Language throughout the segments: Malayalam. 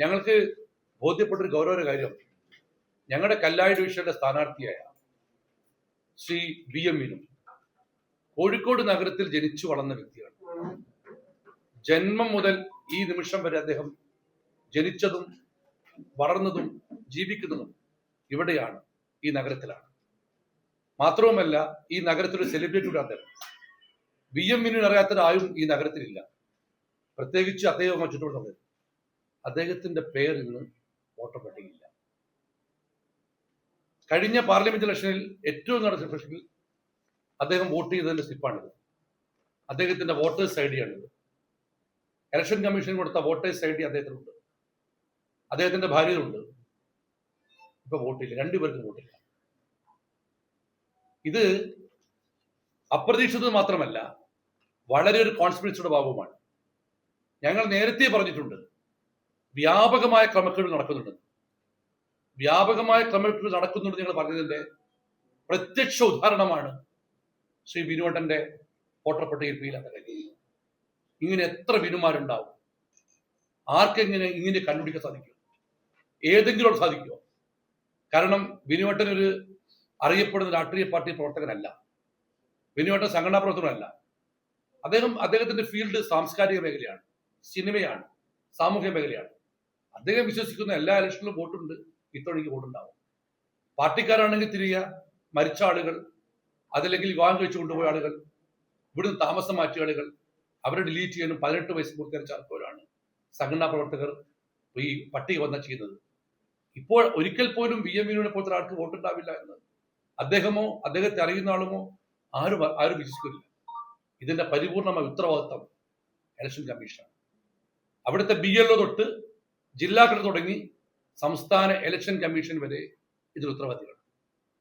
ഞങ്ങൾക്ക് ബോധ്യപ്പെട്ടൊരു ഗൗരവ കാര്യം. ഞങ്ങളുടെ കല്ലായി ഡിവിഷന്റെ സ്ഥാനാർത്ഥിയായ ശ്രീ വി എം വിനു കോഴിക്കോട് നഗരത്തിൽ ജനിച്ചു വളർന്ന വ്യക്തിയാണ്. ജന്മം മുതൽ ഈ നിമിഷം വരെ അദ്ദേഹം ജനിച്ചതും വളർന്നതും ജീവിക്കുന്നതും ഇവിടെയാണ് ഈ നഗരത്തിലാണ്. മാത്രവുമല്ല ഈ നഗരത്തിലൊരു സെലിബ്രിറ്റി കൂടെ അദ്ദേഹം. വി എം വിനുവിന് അറിയാത്തൊരായും ഈ നഗരത്തിലില്ല. പ്രത്യേകിച്ച് അദ്ദേഹം ചുറ്റുമുള്ളത് അദ്ദേഹത്തിന്റെ പേര് ഇന്ന് വോട്ടർ പട്ടികയില്ല കഴിഞ്ഞ പാർലമെന്റ് ഇലക്ഷനിൽ ഏറ്റവും നടന്ന ഇലക്ഷനിൽ അദ്ദേഹം വോട്ട് ചെയ്തതിന്റെ സ്ലിപ്പാണിത്. അദ്ദേഹത്തിന്റെ വോട്ടേഴ്സ് ഐ ഡി ആണിത്. ഇലക്ഷൻ കമ്മീഷൻ കൊടുത്ത വോട്ടേഴ്സ് ഐ ഡി അദ്ദേഹത്തിനുണ്ട്. അദ്ദേഹത്തിന്റെ ഭാര്യയിലുണ്ട് ഇപ്പൊ വോട്ടില്ല. രണ്ടുപേർക്കും വോട്ടില്ല. ഇത് അപ്രതീക്ഷിതം മാത്രമല്ല വളരെ ഒരു കോൺസ്പിറസിയുടെ ഭാഗവുമാണ്. ഞങ്ങൾ നേരത്തെ പറഞ്ഞിട്ടുണ്ട് വ്യാപകമായ ക്രമക്കേട് നടക്കുന്നുണ്ട്. വ്യാപകമായ ക്രമക്കേട് നടക്കുന്നുണ്ട് നിങ്ങൾ പറഞ്ഞതിന്റെ പ്രത്യക്ഷ ഉദാഹരണമാണ് ശ്രീ വിനുവട്ടന്റെ വോട്ടർ ഇരുപ്പിയിൽ കാര്യം ഇങ്ങനെ എത്ര വിനുമാരുണ്ടാവും? ആർക്കെങ്ങനെ ഇങ്ങനെ കണ്ടുപിടിക്കാൻ സാധിക്കും? ഏതെങ്കിലും സാധിക്കുമോ കാരണം വിനുവട്ടൻ ഒരു അറിയപ്പെടുന്ന രാഷ്ട്രീയ പാർട്ടി പ്രവർത്തകനല്ല. വിനുവട്ടൻ സംഘടനാ പ്രവർത്തകനല്ല. അദ്ദേഹം അദ്ദേഹത്തിന്റെ ഫീൽഡ് സാംസ്കാരിക മേഖലയാണ് സിനിമയാണ് സാമൂഹ്യ മേഖലയാണ്. അദ്ദേഹം വിശ്വസിക്കുന്ന എല്ലാ ഇലക്ഷനിലും വോട്ടുണ്ട്. ഇത്തവണയ്ക്ക് വോട്ടുണ്ടാവും. പാർട്ടിക്കാരാണെങ്കിൽ തിരികെ മരിച്ച ആളുകൾ അതല്ലെങ്കിൽ വിവാഹം കഴിച്ചു കൊണ്ടുപോയ ആളുകൾ ഇവിടുന്ന് താമസം മാറ്റിയ ആളുകൾ അവരെ ഡിലീറ്റ് ചെയ്യാനും പതിനെട്ട് വയസ്സ് പൂർത്തീകരിച്ച ആൾക്കാരാണ് സംഘടനാ പ്രവർത്തകർ ഈ പട്ടിക വന്ന ചെയ്യുന്നത്. ഇപ്പോൾ ഒരിക്കൽ പോലും വി എം യുനെ പോലത്തെ ആൾക്ക് വോട്ടുണ്ടാവില്ല എന്ന് അദ്ദേഹമോ അദ്ദേഹത്തെ അറിയുന്ന ആളുമോ ആരും ആരും വിശ്വസിക്കുന്നില്ല. ഇതിന്റെ പരിപൂർണമായ ഉത്തരവാദിത്വം ഇലക്ഷൻ കമ്മീഷനാണ്. അവിടുത്തെ ബി എൽ ഒ തൊട്ട് ജില്ലാ ഘടകം തുടങ്ങി സംസ്ഥാന ഇലക്ഷൻ കമ്മീഷൻ വരെ ഇതിൽ ഉത്തരവാദികളാണ്.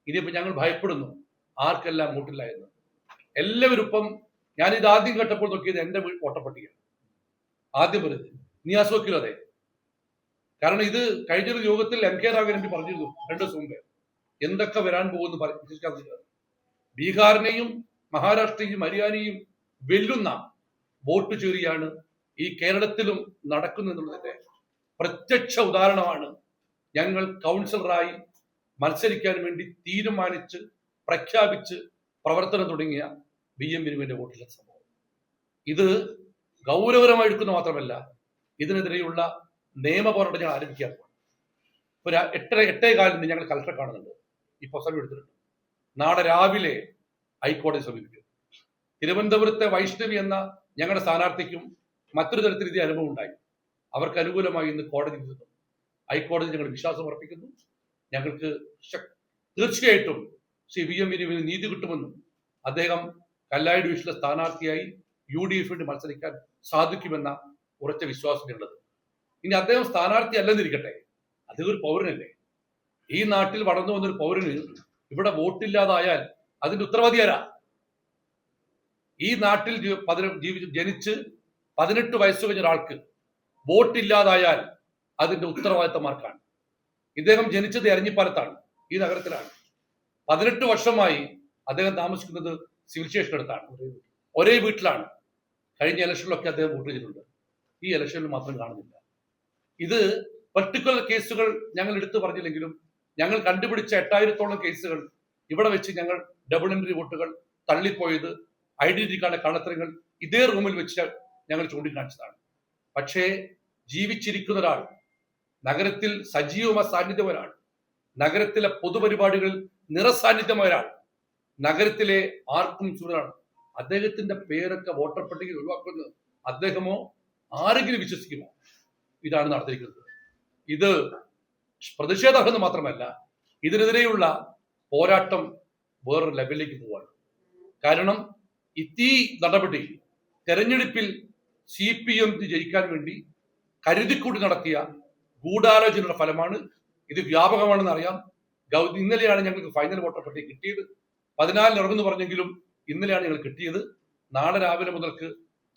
ഇനിയിപ്പോൾ ഞങ്ങൾ ഭയപ്പെടുന്നു ആർക്കെല്ലാം വോട്ടില്ല എന്ന്. എല്ലാവരും ഇപ്പം ഇത് ആദ്യം കേട്ടപ്പോൾ നോക്കിയത് എന്റെ വീ- വോട്ടപ്പട്ടികയാണ്. ആദ്യം വരുന്നത് നീ അസോക്കിലോ അതെ. കാരണം ഇത് കഴിഞ്ഞൊരു യോഗത്തിൽ M K Raghavan M P പറഞ്ഞിരുന്നു രണ്ടു ദിവസം മുമ്പേ. എന്തൊക്കെ വരാൻ പോകുന്നു പറ- വിശ്വസിക്കാൻ പറ്റില്ല. ബീഹാറിനെയും മഹാരാഷ്ട്രയും ഹരിയാനയും വെല്ലുന്ന വോട്ട് ചോരിയാണ് ഈ കേരളത്തിലും നടക്കുന്നെന്നുള്ളതിന്റെ പ്രത്യക്ഷ ഉദാഹരണമാണ്. ഞങ്ങൾ കൗൺസിലറായി മത്സരിക്കാൻ വേണ്ടി തീരുമാനിച്ച് പ്രഖ്യാപിച്ച് പ്രവർത്തനം തുടങ്ങിയ ബി എം ബിനുവിന്റെ വോട്ടിലെ സംഭവം. ഇത് ഗൗരവരമായി എടുക്കുന്ന മാത്രമല്ല ഇതിനെതിരെയുള്ള നിയമ പോരാട്ടം ഞങ്ങൾ ആരംഭിക്കാൻ ഒരു എട്ടര എട്ടേ കാലിന് ഞങ്ങൾ കലക്ടറെ കാണുന്നുണ്ട്. ഈ പ്രസംഗം എടുത്തിട്ടുണ്ട്. നാളെ രാവിലെ ഹൈക്കോടതി സമീപിക്കും. തിരുവനന്തപുരത്തെ വൈഷ്ണവി എന്ന ഞങ്ങളുടെ സ്ഥാനാർത്ഥിക്കും മറ്റൊരു തരത്തിൽ ഇതേ അനുഭവം ഉണ്ടായി. അവർക്ക് അനുകൂലമായി ഇന്ന് കോടതി നിന്നു ഹൈക്കോടതി ഞങ്ങൾ വിശ്വാസം അർപ്പിക്കുന്നു ഞങ്ങൾക്ക് തീർച്ചയായിട്ടും ശ്രീ വി എം വിനുവിന് നീതി കിട്ടുമെന്നും അദ്ദേഹം കല്ലായി ഡിവിഷനിലെ സ്ഥാനാർത്ഥിയായി യു ഡി എഫിന് മത്സരിക്കാൻ സാധിക്കുമെന്ന ഉറച്ച വിശ്വാസമുള്ളത് ഇനി അദ്ദേഹം സ്ഥാനാർത്ഥി അല്ലെന്നിരിക്കട്ടെ. അദ്ദേഹം ഒരു പൗരനല്ലേ? ഈ നാട്ടിൽ വളർന്നു വന്നൊരു പൗരന് ഇവിടെ വോട്ടില്ലാതായാൽ അതിന്റെ ഉത്തരവാദി ആരാ? ഈ നാട്ടിൽ ജീ- പതിന- ജീവി- ജനിച്ച് പതിനെട്ട് വയസ്സ് കഴിഞ്ഞ ഒരാൾക്ക് വോട്ടില്ലാതായാൽ അതിന്റെ ഉത്തരവാദിത്തമാർക്കാണ് ഇദ്ദേഹം ജനിച്ചത് എരഞ്ഞിപ്പാലത്താണ് ഈ നഗരത്തിലാണ്. പതിനെട്ട് വർഷമായി അദ്ദേഹം താമസിക്കുന്നത് സിവിൽ സ്റ്റേഷൻ അടുത്താണ്. ഒരേ വീട്ടിലാണ്. കഴിഞ്ഞ ഇലക്ഷനിലൊക്കെ അദ്ദേഹം വോട്ട് ചെയ്തിട്ടുണ്ട്. ഈ ഇലക്ഷനിൽ മാത്രം കാണുന്നില്ല. ഇത് പെർട്ടിക്കുലർ കേസുകൾ ഞങ്ങൾ എടുത്തു പറഞ്ഞില്ലെങ്കിലും ഞങ്ങൾ കണ്ടുപിടിച്ച എട്ടായിരത്തോളം കേസുകൾ ഇവിടെ വെച്ച് ഞങ്ങൾ ഡബിൾ എൻട്രി വോട്ടുകൾ തള്ളിപ്പോയത് ഐഡന്റിറ്റി കാർഡ് കള്ളത്തരങ്ങൾ ഇതേ റൂമിൽ വെച്ച് ഞങ്ങൾ ചൂണ്ടിക്കാണിച്ചതാണ്. പക്ഷേ ജീവിച്ചിരിക്കുന്ന ഒരാൾ നഗരത്തിൽ സജീവമായ സാന്നിധ്യം ഒരാൾ നഗരത്തിലെ പൊതുപരിപാടികളിൽ നിറസാന്നിധ്യം ഒരാൾ നഗരത്തിലെ ആർക്കും ചൂടാണ്. അദ്ദേഹത്തിന്റെ പേരൊക്കെ വോട്ടർ പട്ടികയിൽ ഒഴിവാക്കുന്നത് അദ്ദേഹമോ ആരെങ്കിലും വിശ്വസിക്കുമോ? ഇതാണ് നടത്തിയിരിക്കുന്നത്. ഇത് പ്രതിഷേധം എന്ന് മാത്രമല്ല ഇതിനെതിരെയുള്ള പോരാട്ടം വേറൊരു ലെവലിലേക്ക് പോവാണ്. കാരണം ഈ നടപടി തെരഞ്ഞെടുപ്പിൽ സി പി എം ജയിക്കാൻ വേണ്ടി കരുതിക്കൂടി നടത്തിയ ഗൂഢാലോചനയുടെ ഫലമാണ്. ഇത് വ്യാപകമാണെന്ന് അറിയാം. ഇന്നലെയാണ് ഞങ്ങൾക്ക് ഫൈനൽ വോട്ടർ പട്ടിക കിട്ടിയത്. പതിനാലിന് ഇറങ്ങുന്നു പറഞ്ഞെങ്കിലും ഇന്നലെയാണ് ഞങ്ങൾ കിട്ടിയത്. നാളെ രാവിലെ മുതൽക്ക്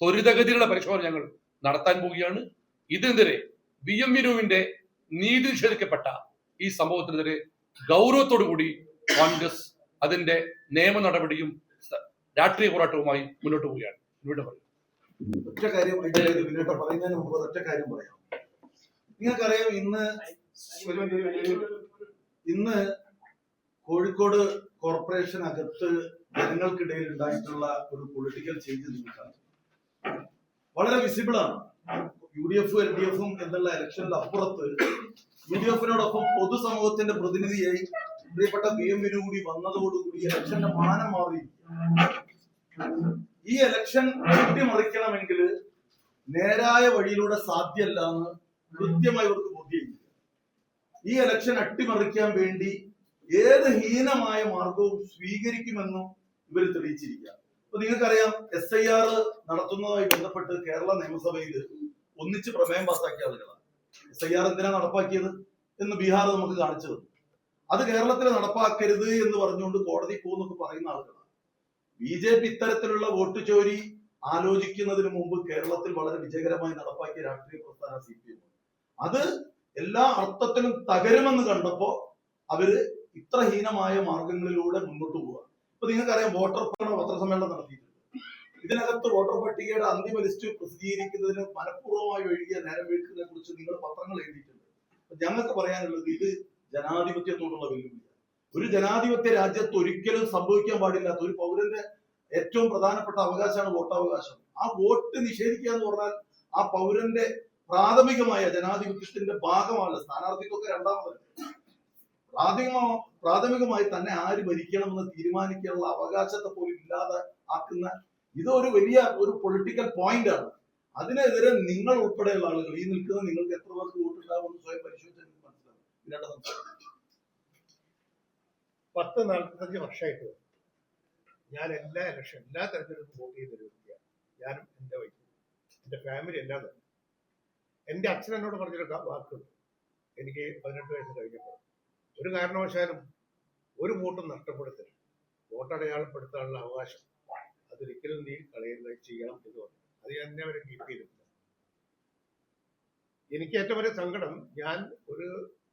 ത്വരിതഗതിയിലുള്ള പരിശോധന ഞങ്ങൾ നടത്താൻ പോവുകയാണ്. ഇതിനെതിരെ വി എം വിനുവിന്റെ നീതി നിഷേധിക്കപ്പെട്ട ഈ സംഭവത്തിനെതിരെ ഗൗരവത്തോടു കൂടി കോൺഗ്രസ് അതിന്റെ നിയമ നടപടിയും രാഷ്ട്രീയ പോരാട്ടവുമായി മുന്നോട്ട് പോവുകയാണ്. ഇവിടെ പറയും ഒറ്റ കാര്യം ഇതിലേക്ക് പിന്നീട് പറയുന്നതിന് മുമ്പ് ഒറ്റ കാര്യം പറയാം. നിങ്ങൾക്കറിയാം ഇന്ന്. ഇന്ന് കോഴിക്കോട് കോർപ്പറേഷൻ അകത്ത് ജനങ്ങൾക്കിടയിൽ ഉണ്ടായിട്ടുള്ള ഒരു പൊളിറ്റിക്കൽ ചേഞ്ച് നിങ്ങൾക്കാണ്. വളരെ വിസിബിൾ ആണ്. U D F L D എഫും എന്നുള്ള ഇലക്ഷനിൽ അപ്പുറത്ത് യു ഡി എഫിനോടൊപ്പം പൊതുസമൂഹത്തിന്റെ പ്രതിനിധിയായി പ്രിയപ്പെട്ട വി എം വിനു കൂടി വന്നതോടുകൂടി ഇലക്ഷന്റെ മാനം മാറി. ഈ ഇലക്ഷൻ അട്ടിമറിക്കണമെങ്കിൽ നേരായ വഴിയിലൂടെ സാധ്യമല്ല എന്ന് കൃത്യമായി ഇവർക്ക് ബോധ്യമില്ല. ഈ ഇലക്ഷൻ അട്ടിമറിക്കാൻ വേണ്ടി ഏത് ഹീനമായ മാർഗവും സ്വീകരിക്കുമെന്നും ഇവർ തെളിയിച്ചിരിക്കുക അപ്പൊ നിങ്ങൾക്കറിയാം എസ് ഐ ആർ നടത്തുന്നതുമായി ബന്ധപ്പെട്ട് കേരള നിയമസഭയിൽ ഒന്നിച്ച് പ്രമേയം പാസാക്കിയ ആളുകളാണ്. എസ് ഐ ആർ എന്തിനാ നടപ്പാക്കിയത് എന്ന് ബീഹാർ നമുക്ക് കാണിച്ചു തന്നു. അത് കേരളത്തിൽ നടപ്പാക്കരുത് എന്ന് പറഞ്ഞുകൊണ്ട് കോടതി പോകുന്നൊക്കെ പറയുന്ന ആളുകളാണ്. ബി ജെ പി ഇത്തരത്തിലുള്ള വോട്ട് ചോരി ആലോചിക്കുന്നതിന് മുമ്പ് കേരളത്തിൽ വളരെ വിജയകരമായി നടപ്പാക്കിയ രാഷ്ട്രീയ പ്രസ്ഥാന സി പി എം അത് എല്ലാ അർത്ഥത്തിലും തകരുമെന്ന് കണ്ടപ്പോ അവർ ഇത്ര ഹീനമായ മാർഗങ്ങളിലൂടെ മുന്നോട്ട് പോവുക. ഇപ്പൊ നിങ്ങൾക്കറിയാം വോട്ടർ പട്ടിക പത്രസമ്മേളനം നടത്തിയിട്ടുണ്ട്. ഇതിനകത്ത് വോട്ടർ പട്ടികയുടെ അന്തിമ ലിസ്റ്റ് പ്രസിദ്ധീകരിക്കുന്നതിന് മനഃപൂർവമായി ഒഴുകിയ നേരം വീഴ്ചയെ കുറിച്ച് നിങ്ങൾ പത്രങ്ങൾ എഴുതിയിട്ടുണ്ട്. ഞങ്ങൾക്ക് പറയാനുള്ളത് ഇത് ജനാധിപത്യത്തോടുള്ള വെല്ലുവിളിയാണ്. ഒരു ജനാധിപത്യ രാജ്യത്ത് ഒരിക്കലും സംഭവിക്കാൻ പാടില്ലാത്ത ഒരു പൗരന്റെ ഏറ്റവും പ്രധാനപ്പെട്ട അവകാശമാണ് വോട്ടവകാശം. ആ വോട്ട് നിഷേധിക്കുക എന്ന് പറഞ്ഞാൽ ആ പൗരന്റെ പ്രാഥമികമായ ജനാധിപത്യത്തിന്റെ ഭാഗമാണ് സ്ഥാനാർത്ഥിക്കൊക്കെ രണ്ടാമതല്ല പ്രാഥമിക പ്രാഥമികമായി തന്നെ ആര് ഭരിക്കണമെന്ന് തീരുമാനിക്കാനുള്ള അവകാശത്തെ പോലും ഇല്ലാതെ ആക്കുന്ന ഇത് ഒരു വലിയ ഒരു പൊളിറ്റിക്കൽ പോയിന്റ് ആണ്. അതിനെതിരെ നിങ്ങൾ ഉൾപ്പെടെയുള്ള ആളുകൾ ഈ നിൽക്കുന്ന നിങ്ങൾക്ക് എത്ര പേർക്ക് വോട്ടുണ്ടാവുമെന്ന് സ്വയം പരിശോധിച്ചാൽ മനസ്സിലാവും. പത്ത് നാൽപ്പത്തഞ്ച് വർഷമായിട്ട് ഞാൻ എല്ലാ ഇലക്ഷൻ എല്ലാ തെരഞ്ഞെടുപ്പും വോട്ട് ചെയ്ത വ്യക്തിയാണ്. ഞാനും എന്റെ വൈഫ് എന്റെ ഫാമിലി എല്ലാം തന്നെ. എന്റെ അച്ഛൻ എന്നോട് പറഞ്ഞൊരു വാക്കുകൾ എനിക്ക് പതിനെട്ട് വയസ്സ് കഴിഞ്ഞപ്പോൾ. ഒരു കാരണവശാലും ഒരു വോട്ടും നഷ്ടപ്പെടുത്തരുത് വോട്ട് അടയാളപ്പെടുത്താനുള്ള അവകാശം. അതൊരിക്കലും നീ കളയുന്നത് ചെയ്യണം എന്ന് പറഞ്ഞു. അത് ഞാൻ എന്നെ അവരെ കീപ്പ് ചെയ്തിട്ടുണ്ട് എനിക്ക് ഏറ്റവും വലിയ സങ്കടം ഞാൻ ഒരു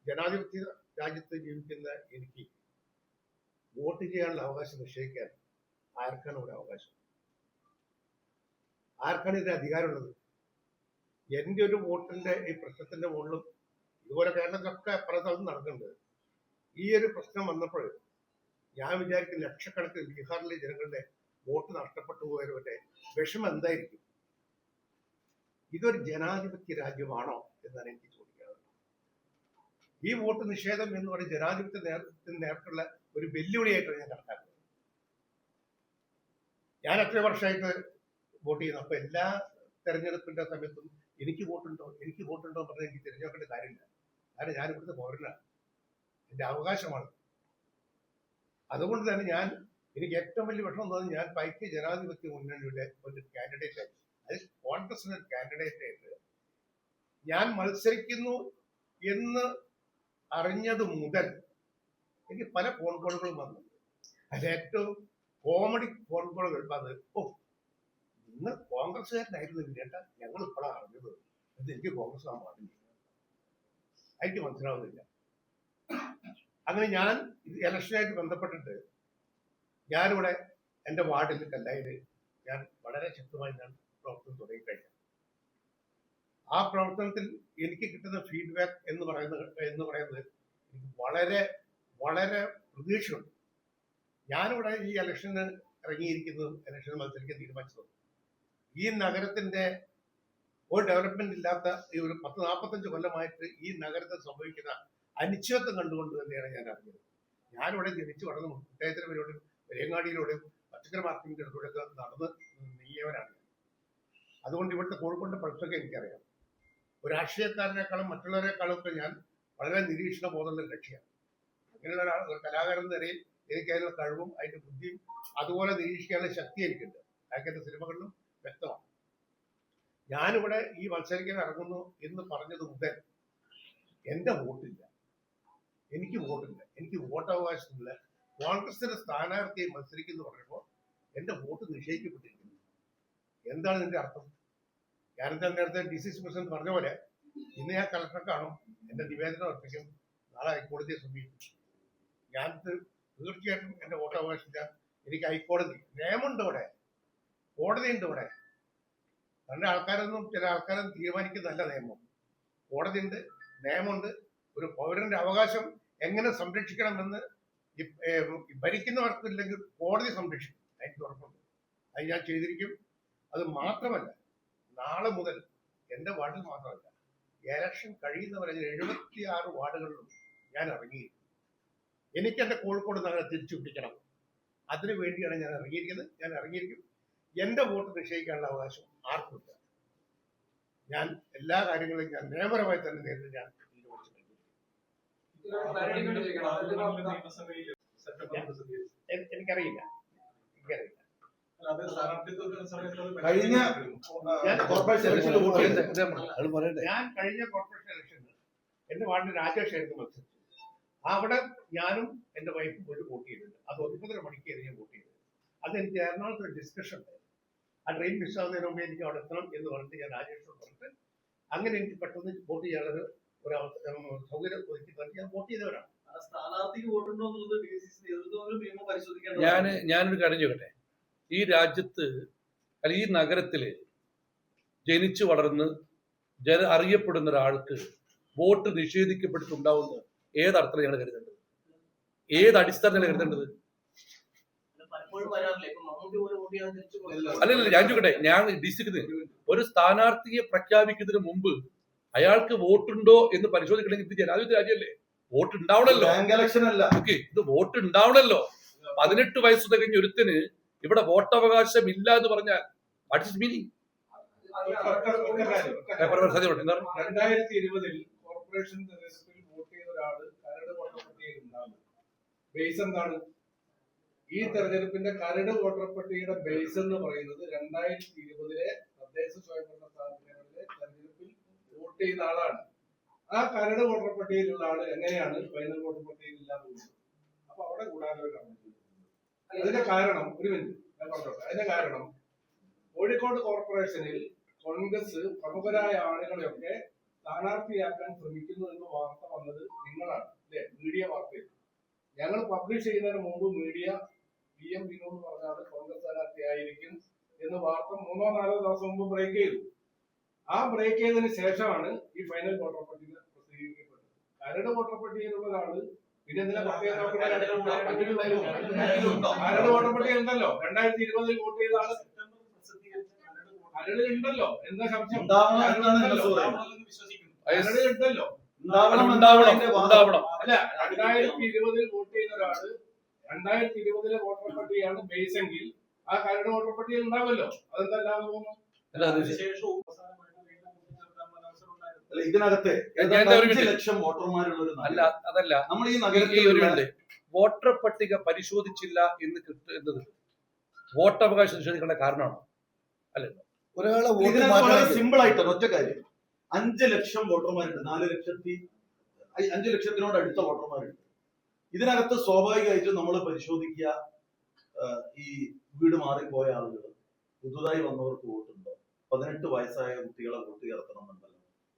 ജനാധിപത്യ രാജ്യത്ത് ജീവിക്കുന്ന എനിക്ക് വോട്ട് ചെയ്യാനുള്ള അവകാശം നിശ്ചയിക്കാൻ ആർക്കാണ് ഒരു അവകാശം? ആർക്കാണ് ഇതിന് അധികാരമുള്ളത്? എന്റെ ഒരു വോട്ടിന്റെ ഈ പ്രശ്നത്തിന്റെ മുകളിലും ഇതുപോലെ കേരളത്തിലൊക്കെ പല സ്ഥലത്തും നടക്കുന്നുണ്ട്. ഈ ഒരു പ്രശ്നം വന്നപ്പോൾ ഞാൻ വിചാരിക്കും ലക്ഷക്കണക്കിന് ബീഹാറിലെ ജനങ്ങളുടെ വോട്ട് നഷ്ടപ്പെട്ടു പോയവരുടെ വിഷമം എന്തായിരിക്കും? ഇതൊരു ജനാധിപത്യ രാജ്യമാണോ എന്നാണ് എനിക്ക് ചോദിക്കാറുള്ളത് ഈ വോട്ട് നിഷേധം എന്ന് പറയുന്ന ജനാധിപത്യ നേതൃത്വത്തിന് നേരിട്ടുള്ള ഒരു വെല്ലുവിളിയായിട്ടാണ് ഞാൻ കണക്കാക്കുന്നത്. ഞാൻ എത്ര വർഷമായിട്ട് വോട്ട് ചെയ്യുന്നു. അപ്പൊ എല്ലാ തെരഞ്ഞെടുപ്പിന്റെ സമയത്തും എനിക്ക് വോട്ടുണ്ടോ? എനിക്ക് വോട്ടുണ്ടോ എന്ന് പറഞ്ഞാൽ എനിക്ക് തിരഞ്ഞെടുക്കേണ്ട കാര്യമില്ല. കാരണം ഞാൻ ഇവിടുത്തെ പൗരനാണ്. എന്റെ അവകാശമാണ്. അതുകൊണ്ട് തന്നെ ഞാൻ എനിക്ക് ഏറ്റവും വലിയ വിഷമം തോന്നുന്നത് ഞാൻ പൈക്ക് ജനാധിപത്യ മുന്നണിയുടെ ഒരു കാൻഡിഡേറ്റ് ആയി അതിൽ കോൺഗ്രസിന് കാൻഡിഡേറ്റ് ആയിട്ട് ഞാൻ മത്സരിക്കുന്നു എന്ന് അറിഞ്ഞത് മുതൽ എനിക്ക് പല ഫോൺ കോളുകളും വന്നു. അതിൽ ഏറ്റവും കോമഡി ഫോൺ കോളുകൾ വന്നത് ഓ നിങ്ങൾ കോൺഗ്രസ്സുകാരനായിരുന്നു കേട്ട ഞങ്ങൾ ഇപ്പോഴാണ് അറിഞ്ഞത്. ഇത് എനിക്ക് കോൺഗ്രസ് ആകാൻ പാടില്ല. എനിക്ക് മനസ്സിലാവുന്നില്ല. അങ്ങനെ ഞാൻ ഇലക്ഷനായിട്ട് ബന്ധപ്പെട്ടിട്ട് ഞാനിവിടെ എന്റെ വാർഡിൽ കല്ലായിൽ ഞാൻ വളരെ ശക്തമായി ഞാൻ പ്രവർത്തനം തുടങ്ങിക്കഴിഞ്ഞു. ആ പ്രവർത്തനത്തിൽ എനിക്ക് കിട്ടുന്ന ഫീഡ്ബാക്ക് എന്ന് പറയുന്നത് എന്ന് പറയുന്നത് എനിക്ക് വളരെ വളരെ പ്രതീക്ഷയുണ്ട്. ഞാനിവിടെ ഈ ഇലക്ഷന് ഇറങ്ങിയിരിക്കുന്നതും ഇലക്ഷന് മത്സരിക്കാൻ തീരുമാനിച്ചതും. ഈ നഗരത്തിന്റെ ഒരു ഡെവലപ്മെന്റ് ഇല്ലാത്ത ഈ ഒരു പത്ത് നാൽപ്പത്തഞ്ച് കൊല്ലമായിട്ട് ഈ നഗരത്തിൽ സംഭവിക്കുന്ന അനിശ്ചിതത്വം കണ്ടുകൊണ്ട് തന്നെയാണ് ഞാൻ അറിഞ്ഞത്. ഞാനിവിടെ ജനിച്ചു വളർന്ന് മുട്ടയത്തിലൂടെയും വെളിയങ്ങാടിയിലൂടെയും പച്ചക്കറി മാർക്കറ്റിന്റെ അടുത്തൂടെയൊക്കെ നടന്ന് നീങ്ങിയവനാണ് ഞാൻ. അതുകൊണ്ട് ഇവിടുത്തെ കോഴിക്കോട് പഴുത്തൊക്കെ എനിക്കറിയാം. ഒരു രാഷ്ട്രീയക്കാരനേക്കാളും മറ്റുള്ളവരെക്കാളും ഒക്കെ ഞാൻ വളരെ നിരീക്ഷണ ബോധമുള്ള കക്ഷിയാണ്. അങ്ങനെയുള്ള ഒരാൾ ഒരു കലാകാരൻ നിലയിൽ എനിക്ക് അതിനുള്ള കഴിവും അതിന്റെ ബുദ്ധിയും അതുപോലെ നിരീക്ഷിക്കാനുള്ള ശക്തി എനിക്കുണ്ട്. അതൊക്കെ സിനിമകളിലും വ്യക്തമാണ്. ഞാനിവിടെ ഈ മത്സരിക്കാൻ ഇറങ്ങുന്നു എന്ന് പറഞ്ഞത് മുതൽ എന്റെ വോട്ടില്ല. എനിക്ക് വോട്ടില്ല. എനിക്ക് വോട്ടവകാശമില്ല. കോൺഗ്രസിന്റെ സ്ഥാനാർത്ഥിയെ മത്സരിക്കുന്നു പറയുമ്പോൾ എന്റെ വോട്ട് നിഷേധിക്കപ്പെട്ടിരിക്കുന്നു. എന്താണ് ഇതിന്റെ അർത്ഥം? ഞാനെന്താ നേരത്തെ ഡി സി സി പ്രസിഡന്റ് പറഞ്ഞ പോലെ ഇന്ന് ഞാൻ കളക്ടറെ കാണും എന്റെ നിവേദനം അർപ്പിക്കും നാളെ ഹൈക്കോടതിയെ സമീപിക്കും. ഞാൻ തീർച്ചയായിട്ടും എന്റെ വോട്ടവകാശമില്ല എനിക്ക് ഹൈക്കോടതി നിയമമുണ്ട് ഇവിടെ. കോടതിയുണ്ട് ഇവിടെ. പണ്ട് ആൾക്കാരൊന്നും ചില ആൾക്കാരൊന്നും തീരുമാനിക്കുന്നതല്ല നിയമം. കോടതിയുണ്ട് നിയമമുണ്ട്. ഒരു പൗരന്റെ അവകാശം എങ്ങനെ സംരക്ഷിക്കണമെന്ന് ഭരിക്കുന്നവർക്കില്ലെങ്കിൽ കോടതി സംരക്ഷിക്കും. എനിക്ക് ഉറപ്പുണ്ട്. അത് ഞാൻ ചെയ്തിരിക്കും. അത് മാത്രമല്ല നാളെ മുതൽ എന്റെ വാർഡിൽ മാത്രമല്ല ഇലക്ഷൻ കഴിയുന്നവരെ എഴുപത്തി ആറ് വാർഡുകളിലും ഞാൻ ഇറങ്ങിയിരിക്കും എനിക്ക് എന്റെ കോഴിക്കോട് നഗരം തിരിച്ചു പിടിക്കണം. അതിനു വേണ്ടിയാണ് ഞാൻ ഇറങ്ങിയിരിക്കുന്നത്. ഞാൻ ഇറങ്ങിയിരിക്കും. എന്റെ വോട്ട് നിശ്ചയിക്കാനുള്ള അവകാശം ആർക്കുമില്ല ഞാൻ എല്ലാ കാര്യങ്ങളും ഞാൻ നിയമപരമായി തന്നെ നേരിട്ട് ഞാൻ തീരുമാനിച്ചിട്ടുണ്ട് എനിക്കറിയില്ല. എനിക്കറിയില്ല. കഴിഞ്ഞ കോർപ്പറേഷൻ ഇലക്ഷനിൽ വോട്ട് ചെയ്തത് ഞാൻ കഴിഞ്ഞ കോർപ്പറേഷൻ ഇലക്ഷനിൽ എന്റെ വാർഡിൽ രാജേഷ് ആയിരുന്നു മത്സരിച്ചത്. അവിടെ ഞാനും എന്റെ വൈഫും പോയിട്ട് വോട്ട് ചെയ്തിട്ടുണ്ട്. അത് ഒൻപതര മണിക്കായിരുന്നു ഞാൻ വോട്ട് ചെയ്തത്. അത് എനിക്ക് എറണാകുളത്ത് ഡിസ്കഷൻ ആ ട്രെയിൻ മുമ്പ് എനിക്ക് അവിടെ എത്തണം എന്ന് പറഞ്ഞിട്ട് ഞാൻ രാജേഷിനോട് പറഞ്ഞിട്ട് അങ്ങനെ എനിക്ക് പെട്ടെന്ന് വോട്ട് ചെയ്യാനുള്ള ഒരു അവസരം സൗകര്യം ഒരുക്കി തന്നിട്ട് ഞാൻ വോട്ട് ചെയ്തവരാണ്. ഞാൻ ഞാനൊരു കാര്യം ചോദിക്കട്ടെ? ഈ രാജ്യത്ത് അല്ലെങ്കിൽ ഈ നഗരത്തിൽ ജനിച്ചു വളർന്ന് ജന അറിയപ്പെടുന്ന ഒരാൾക്ക് വോട്ട് നിഷേധിക്കപ്പെട്ടിട്ടുണ്ടാവുന്ന ഏത് ഞങ്ങൾ കരുതേണ്ടത്? ഏത് അടിസ്ഥാനത്തിലാണ് കരുതേണ്ടത്? പലപ്പോഴും വരാറില്ല? ഇപ്പൊ മമ്മൂട്ടി പോലെ വോട്ട് ചെയ്യാൻ തിരിച്ചു കൊടുക്കുന്നത് അല്ലല്ല ഞാൻ ചോദിക്കട്ടെ. ഞാൻ ഉദ്ദേശിക്കുന്നത് ഒരു സ്ഥാനാർത്ഥിയെ പ്രഖ്യാപിക്കുന്നതിന് മുമ്പ് അയാൾക്ക് വോട്ടുണ്ടോ എന്ന് പരിശോധിക്കണമെങ്കിൽ ഇത് ജനാധിപത്യ രാജ്യമല്ലേ? വോട്ട് ഉണ്ടാവണല്ലോ ഇലക്ഷൻ അല്ല. ഓക്കെ ഇത് വോട്ട് ഉണ്ടാവണല്ലോ പതിനെട്ട് വയസ്സ് തികഞ്ഞ ഒരുത്തിന് ഇവിടെ വോട്ടവകാശം ഇല്ല എന്ന് പറഞ്ഞാൽ വാട്ട് ഇസ് മീനിങ് രണ്ടായിരത്തി ഇരുപതിൽ കോർപ്പറേഷൻ തെരഞ്ഞെടുപ്പിൽ വോട്ട് ചെയ്ത ഒരാൾ കരട് വോട്ടർ പട്ടികയിൽ ഉണ്ടാകും ബേസ് എന്താണ്? ഈ തെരഞ്ഞെടുപ്പിന്റെ കരട് വോട്ടർ പട്ടികയുടെ ബേസ് എന്ന് പറയുന്നത് രണ്ടായിരത്തി ഇരുപതിലെ തദ്ദേശ സ്വയംഭരണ സ്ഥാപനങ്ങളിലെ തെരഞ്ഞെടുപ്പിൽ വോട്ട് ചെയ്ത ആളാണ്. ആ കരട് വോട്ടർ പട്ടികയിലുള്ള ആൾ എങ്ങനെയാണ് ഫൈനൽ വോട്ടർ പട്ടികയിൽ ഇല്ലാതെ അപ്പൊ അവിടെ കമ്മിറ്റി അതിന്റെ കാരണം ഒരു മിനിറ്റ് ഞാൻ പറഞ്ഞോട്ടെ. അതിന്റെ കാരണം കോഴിക്കോട് കോർപ്പറേഷനിൽ കോൺഗ്രസ് പ്രമുഖരായ ആളുകളെയൊക്കെ സ്ഥാനാർത്ഥിയാക്കാൻ ശ്രമിക്കുന്നു എന്ന വാർത്ത വന്നത് നിങ്ങളാണ് അല്ലെ? മീഡിയ വാർത്തയിൽ ഞങ്ങൾ പബ്ലിഷ് ചെയ്യുന്നതിന് മുമ്പ് മീഡിയ പി എം വിനോദ് പറഞ്ഞാൽ കോൺഗ്രസ് സ്ഥാനാർത്ഥിയായിരിക്കും എന്ന് വാർത്ത മൂന്നോ നാലോ ദിവസം മുമ്പ് ബ്രേക്ക് ചെയ്തു. ആ ബ്രേക്ക് ചെയ്തതിന് ശേഷമാണ് ഈ ഫൈനൽ വോട്ടർ പട്ടിക പ്രസിദ്ധീകരിക്കപ്പെട്ടത്. കരട് വോട്ടർ പട്ടികയിലുള്ള ഒരാൾ വോട്ടർ പട്ടിക ഉണ്ടല്ലോ രണ്ടായിരത്തി ഇരുപതിൽ വോട്ട് ചെയ്ത ആൾ കരട് ഉണ്ടല്ലോ എന്താ സംശയം ഉണ്ടല്ലോ അല്ല രണ്ടായിരത്തി ഇരുപതിൽ വോട്ട് ചെയ്ത ഒരാൾ രണ്ടായിരത്തി ഇരുപതിലെ വോട്ടർ പട്ടികയാണ് ബേസ് എങ്കിൽ ആ കരട് വോട്ടർ പട്ടികയിൽ ഉണ്ടാവുമല്ലോ അതെന്താ അല്ലാതെ പോകുന്നു എന്താ ഇതിനകത്ത്. ലക്ഷം വോട്ടർമാരുള്ള ഒരു അല്ല അതല്ല. നമ്മൾ ഈ നഗരത്തിൽ വോട്ടർ പട്ടിക പരിശോധിച്ചില്ല എന്ന് കിട്ടുന്നത് വോട്ടവകാശം നിഷേധിക്കേണ്ട കാരണമാണോ? ഒരാളെ വോട്ട് ഇതിനകത്ത് വളരെ സിമ്പിൾ ആയിട്ട് ഒറ്റ കാര്യം. അഞ്ച് ലക്ഷം വോട്ടർമാരുണ്ട് നാല് ലക്ഷത്തി അഞ്ചു ലക്ഷത്തിനോട് അടുത്ത വോട്ടർമാരുണ്ട്. ഇതിനകത്ത് സ്വാഭാവികമായിട്ടും നമ്മൾ പരിശോധിക്കുക ഈ വീട് മാറിപ്പോയ ആളുകൾ പുതുതായി വന്നവർക്ക് വോട്ടുണ്ടോ? പതിനെട്ട് വയസ്സായ കുട്ടികളെ വോട്ട് ചേർത്തണമെന്നുണ്ടല്ലോ